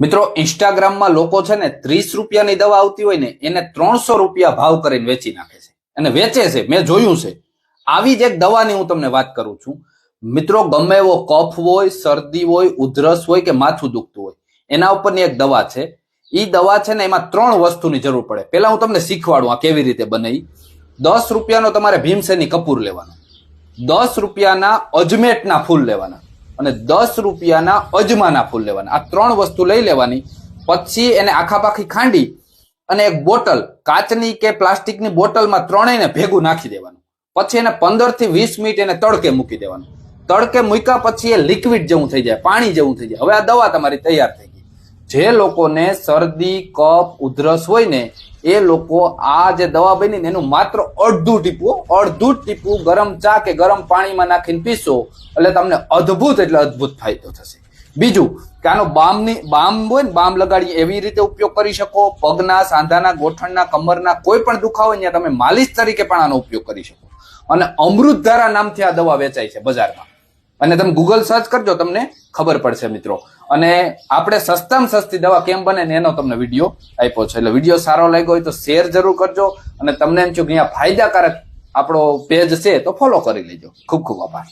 મિત્રો ઇન્સ્ટાગ્રામમાં લોકો છે ને ત્રીસ રૂપિયાની દવા આવતી હોય ને, એને ત્રણસો રૂપિયા ભાવ કરીને વેચી નાખે છે. અને વેચે છે, મેં જોયું છે. આવી જ એક દવાની હું તમને વાત કરું છું. મિત્રો, ગમે એવો કફ હોય, શરદી હોય, ઉધરસ હોય કે માથું દુખતું હોય, એના ઉપરની એક દવા છે. એ દવા છે ને, એમાં ત્રણ વસ્તુની જરૂર પડે. પહેલા હું તમને શીખવાડું આ કેવી રીતે બને દસ રૂપિયાનો તમારે ભીમસેની કપૂર લેવાનો. દસ રૂપિયાના અજમેટના ફૂલ લેવાના. અને દસ રૂપિયાના અજમાના ફૂલ લેવાના. આ ત્રણ વસ્તુ લઈ લેવાની. પછી એને આખા પાખી ખાંડી અને એક બોટલ, કાચની કે પ્લાસ્ટિકની બોટલમાં ત્રણેયને ભેગું નાખી દેવાનું. પછી એને પંદરથી વીસ મિનિટ એને તડકે મૂકી દેવાનું. તડકે મૂક્યા પછી એ લિક્વિડ જેવું થઈ જાય, પાણી જેવું થઈ જાય. હવે આ દવા તમારી તૈયાર થઈ જે લોકોને શરદી, કફ, ઉધરસ હોય ને, એ લોકો આ જે દવા બની ને, એનું માત્ર અડધું ટીપું અડધું ટીપું ગરમ ચા કે ગરમ પાણીમાં નાખીને પીશો, એટલે તમને અદ્ભુત એટલે અદ્ભુત ફાયદો થશે. બીજું, કે આનો બામની, બામ હોય ને, બામ લગાડી એવી રીતે ઉપયોગ કરી શકો. પગના, સાંધાના, ગોઠણના, કમરના કોઈ પણ દુખાવો હોય ત્યાં તમે માલિશ તરીકે પણ આનો ઉપયોગ કરી શકો. અને અમૃતધારા નામથી આ દવા વેચાય છે બજારમાં. અને તમે ગૂગલ સર્ચ કરજો, તમને ખબર પડશે મિત્રો. અને આપણે સસ્તામાં સસ્તી દવા કેમ બને ને એનો તમને વીડિયો આપ્યો છે. એટલે વીડિયો સારો લાગ્યો હોય તો શેર જરૂર કરજો અને તમને એમ છું કે અહીંયા ફાયદાકારક આપણો પેજ છે તો ફોલો કરી લેજો. ખૂબ ખૂબ આભાર.